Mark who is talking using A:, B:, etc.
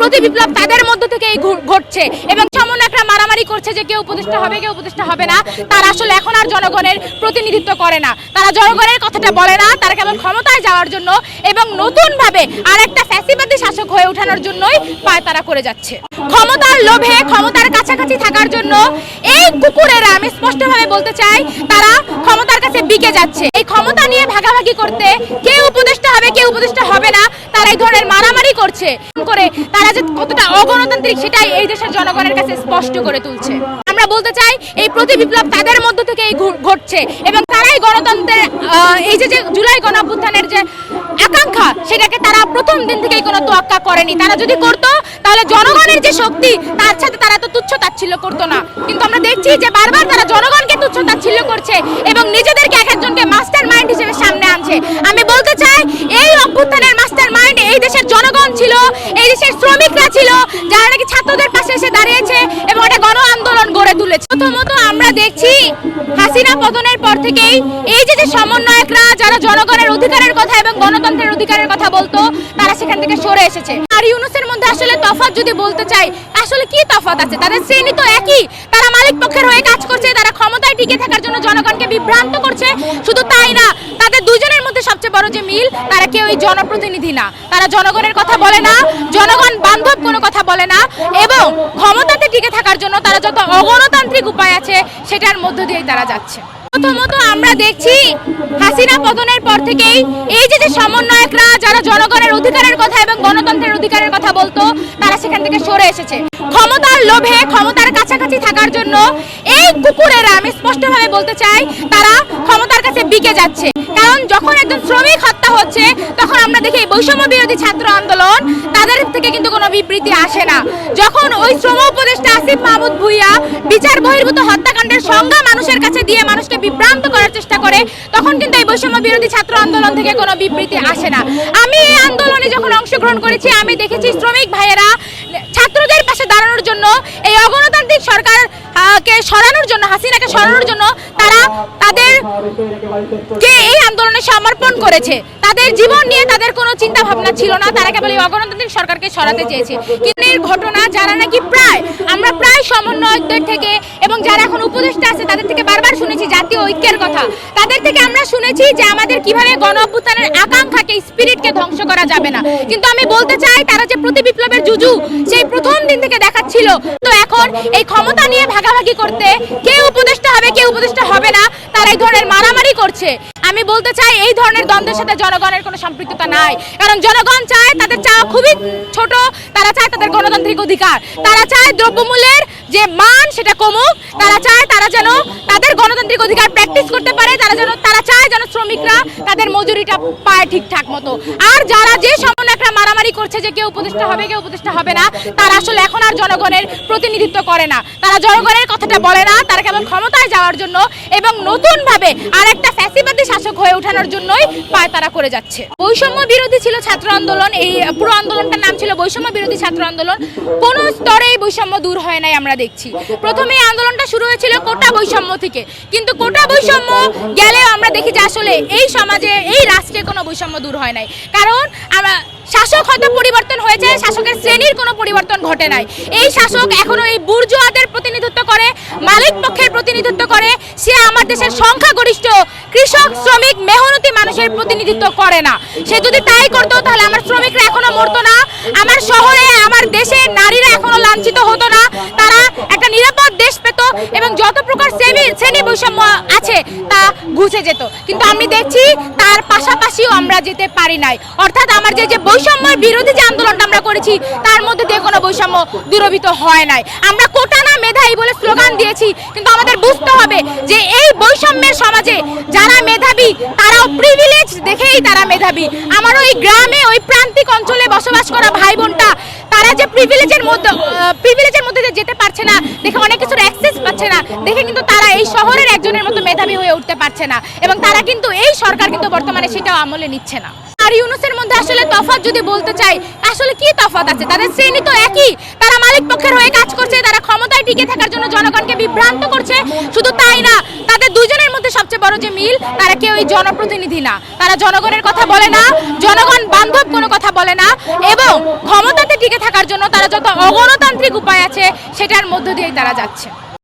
A: প্রতি বিপ্লব তাদের মধ্য থেকে এই ঘটছে এবং সামান্য একটা মারামারি করছে যে কেউ উপদেষ্টা হবে, কেউ উপদেষ্টা হবে না। তারা আসলে এখন আর জনগণের প্রতিনিধিত্ব করে না। তারা জনগণের কথাটা বলে না, তারা কেবল ক্ষমতায় যাওয়ার জন্য এবং নতুন ভাবে আরেকটা ফ্যাসিবাদী শাসক হয়ে ওঠানোর জন্যই পায় তারা করে যাচ্ছে। ক্ষমতার লোভে, ক্ষমতার কাছাকাছি থাকার জন্য এই কুকুরেরা, আমি স্পষ্টভাবে বলতে চাই, তারা ক্ষমতার কাছে বিকে যাচ্ছে। এই ক্ষমতা নিয়ে ভাগাভাগি করতে কে উপদেষ্টা হবে, কে উপদেষ্টা হবে না, তারা এই ধরনের মারামারি করছে। করে তারা যে কতটা অগণতান্ত্রিক সেটাই এই দেশের জনগণের কাছে স্পষ্ট করে তুলছে। আমরা বলতে চাই, এই প্রতি বিপ্লব তাদের মধ্য থেকে এই ঘটছে এবং তারাই গণতন্ত্রের এই যে জুলাই গণঅভ্যুত্থানের যে আকাঙ্ক্ষা, সেটাকে তারা প্রথম দিন থেকেই কোনো তোয়াক্কা করেনি। তারা যদি করতো, তাহলে জনগণের যে শক্তি, তার সাথে তারা তো তুচ্ছ তাচ্ছিল্য করতো না। কিন্তু আমরা দেখছি যে বারবার তারা জনগণকে তুচ্ছ তাচ্ছিল্য করছে এবং নিজেদেরকে এক একজনকে মাস্টার মাইন্ড হিসেবে সামনে আনছে। আমি বলতে চাই এই অভ্যুত্থানের মাস্টার মাইন্ড এই দেশের জনগণ ছিল, এই দেশের শ্রমিকরা ছিল, যারা নাকি ছাত্রদের পাশে এসে দাঁড়িয়েছে এবং একটা গণ আন্দোলন গড়ে তুলেছে। প্রথমত আমরা দেখছি হাসিনা পতনের পর থেকেই এই যে যে সমন্বয়করা, যারা জনগণের অধিকারের কথা এবং গণতন্ত্রের অধিকারের কথা বলতো, তারা সেখান থেকে সরে এসেছে। আর ইউনুসের মধ্যে আসলে তফাৎ যদি বলতে চাই, আসলে কি তফাৎ আছে? তাদের শ্রেণি তো একই। তারা মালিক পক্ষের হয়ে কাজ করছে, তারা ক্ষমতায় টিকে থাকার জন্য জনগণকে বিভ্রান্ত করছে। শুধু তাই না, তাদের দুজনের মধ্যে সবচেয়ে বড় যে মিল, তারা কেউই জনপ্রতিনিধি না। তারা জনগণের কথা বলে না, জনগণ বান্ধব কোনো কথা বলে না, এবং ক্ষমতাতে টিকে থাকার জন্য তারা যত অগণতান্ত্রিক উপায় আছে, সেটার মধ্য দিয়েই তারা যাচ্ছে। প্রথমত আমরা দেখছি হাসিনা পতনের পর থেকেই এই যে যে সমন্বয়করা, যারা জনগণের অধিকারের কথা এবং গণতন্ত্রের অধিকারের কথা বলতো, তারা সেখান থেকে সরে এসেছে। ক্ষমতার লোভে, ক্ষমতার কাছাকাছি থাকার জন্য এই কুকুরেরা, আমি স্পষ্টভাবে বলতে চাই, তারা ক্ষমতার কাছে বিকে যাচ্ছে। কারণ যখন একজন শ্রমিক হত্যা হচ্ছে, তখন আমরা দেখি বৈষম্য বিরোধী ছাত্র আন্দোলন তাদের থেকে কিন্তু কোনো বিবৃতি আসে না। যখন ওই শ্রম উপদেষ্টা আসিফ মাহমুদ ভুইয়া বিচার বহির্ভূত হত্যাকাণ্ডের সংজ্ঞা মানুষের কাছে দিয়ে মানুষকে বিভ্রান্ত করার চেষ্টা করে, তখন কিন্তু এই বৈষম্য বিরোধী ছাত্র আন্দোলন থেকে কোনো বিবৃতি আসে না। আমি এই আন্দোলনে যখন অংশগ্রহণ করেছি, আমি দেখেছি শ্রমিক ভাইয়েরা দাঁড়ানোর জন্য, এই অগণতান্ত্রিক সরকার কে সরানোর জন্য, হাসিনাকে সরানোর জন্য তারা তাদের কে এই আন্দোলনে সমর্পণ করেছে। তাদের জীবন নিয়ে তাদের কোনো চিন্তা ভাবনা ছিল না, তারা কেবল এই অগণতান্ত্রিক সরকারকে সরাতে চেয়েছে। কিন্তু এর ঘটনা যারা নাকি প্রায়, আমরা প্রায় সমন্বয়কদের থেকে এবং যারা এখন উপদেষ্টা আছে, তাদের থেকে বারবার শুনেছি জাতীয় ঐক্যের কথা। তাদের থেকে আমরা শুনেছি যে আমাদের কীভাবে গণ অভ্যুত্থানের আকাঙ্ক্ষাকে স্পিরিটকে ধ্বংস করা যাবে না। কিন্তু আমি বলতে চাই, তারা যে প্রতি বিপ্লবের জুজু, সেই প্রথম দিন থেকে দেখাচ্ছিল। তো এখন এই ক্ষমতা নিয়ে ভাগাভাগি করতে কে উপদেষ্টা হবে, কে উপদেষ্টা হবে না, তারা এই ধরনের মারামারি করছে। আমি বলতে চাই, এই ধরনের দ্বন্দ্বের সাথে জনগণের কোনো সম্পৃক্ততা নাই। কারণ জনগণ চায় তাদের চাওয়া খুবই ছোট, তারা চায় তাদের গণতান্ত্রিক অধিকার। তারা চায় দ্রব্যমূল্যের যে মান সেটা কমুক, তারা চায় তারা যেন তাদের গণতান্ত্রিক অধিকার প্র্যাকটিস করতে পারে, তারা যেন, তারা চায় যেন শ্রমিকরা তাদের মজুরিটা পায় ঠিকঠাক মতো। আর যারা যে সমন্বয়করা মারামারি করছে যে কেউ উপদেষ্টা হবে, কেউ উপদেষ্টা হবে না, তারা আসলে এখন আর জনগণের প্রতিনিধিত্ব করে না। তারা জনগণের কথাটা বলে না, তারা কেবল ক্ষমতায় যাওয়ার জন্য এবং নতুন ভাবে আরেকটা ফ্যাসিবাদী শাসক হয়ে ওঠানোর জন্যই পায় তারা করে যাচ্ছে। বৈষম্য বিরোধী ছিল ছাত্র আন্দোলন, এই পুরো আন্দোলনটার নাম ছিল বৈষম্য বিরোধী ছাত্র আন্দোলন। কোন স্তরে এই বৈষম্য দূর হয় নাই আমরা দেখছি। প্রথমে আন্দোলনটা শুরু হয়েছিল কোটা বৈষম্য থেকে। কিন্তু কোটা বৈষম্য গেলেও আমরা দেখি যে আসলে এই সমাজে, এই রাষ্ট্রে কোনো বৈষম্য দূর হয় নাই। কারণ আমরা, শাসক হয়তো পরিবর্তন হয়েছে, শাসকের শ্রেণির কোনো পরিবর্তন ঘটে নাই। এই শাসক এখনও এই বুর্জোয়াদের প্রতিনিধিত্ব করে, মালিক পক্ষের প্রতিনিধিত্ব করে, সে আমার দেশের সংখ্যাগরিষ্ঠ কৃষক, শ্রমিক মেহনতি মানুষের প্রতিনিধিত্ব করে না। সে যদি তাই করতো, তাহলে আমার শ্রমিকরা এখনও মরতো না। আমার শহরে, আমার দেশে নারীরা এখনও লাঞ্ছিত হতো না। তারা একটা নিরাপদ দেশ পেত এবং যত প্রকার শ্রেণি বৈষম্য আছে, তা ঘুষে যেত। কিন্তু আমি দেখছি, তার পাশাপাশিও আমরা যেতে পারি নাই। অর্থাৎ আমার যে যে বৈষম্যের বিরোধী যে আন্দোলনটা আমরা করেছি, তার মধ্যে দিয়ে কোনো বৈষম্য দূরবিত হয় নাই। আমরা কোটা মেধাই বলে স্লোগান দিয়েছি, কিন্তু আমাদের বুঝতে হবে যে এই বৈষম্যের সমাজে যারা মেধাবী, তারাও প্রিভিলেজ দেখেই তারা মেধাবী। আমার ওই গ্রামে, ওই প্রান্তিক অঞ্চলে বসবাস করা ভাই বোনটা তারা যে প্রিভিলেজের মধ্যে প্রিভিলেজের মধ্যে যেতে পারছে না, দেখে অনেক কিছুর অ্যাক্সেস পাচ্ছে না, দেখে কিন্তু তারা এই শহরের একজনের মতো মেধাবী হয়ে উঠতে পারছে না। এবং তারা কিন্তু, এই সরকার কিন্তু বর্তমানে সেটাও আমলে নিচ্ছে না। আর ইউনুসের মধ্যে আসলে তফাত যদি বলতে চাই, আসলে কি তফাত আছে? তাদের শ্রেণি তো একই। তারা মালিক পক্ষের হয়ে কাজ করছে, তারা ক্ষমতায় টিকে থাকার জন্য জনগণকে বিভ্রান্ত করছে। শুধু তাই না, তাদের দুজনের মধ্যে সবচেয়ে বড় যে মিল, তারা কেউ এই জনপ্রতিনিধি না। তারা জনগণের কথা বলে না, জনগণ বান্ধব কোনো কথা বলে না, এবং ক্ষমতাতে টিকে থাকার জন্য তারা যত অগণতান্ত্রিক উপায় আছে, সেটার মধ্য দিয়েই তারা যাচ্ছে।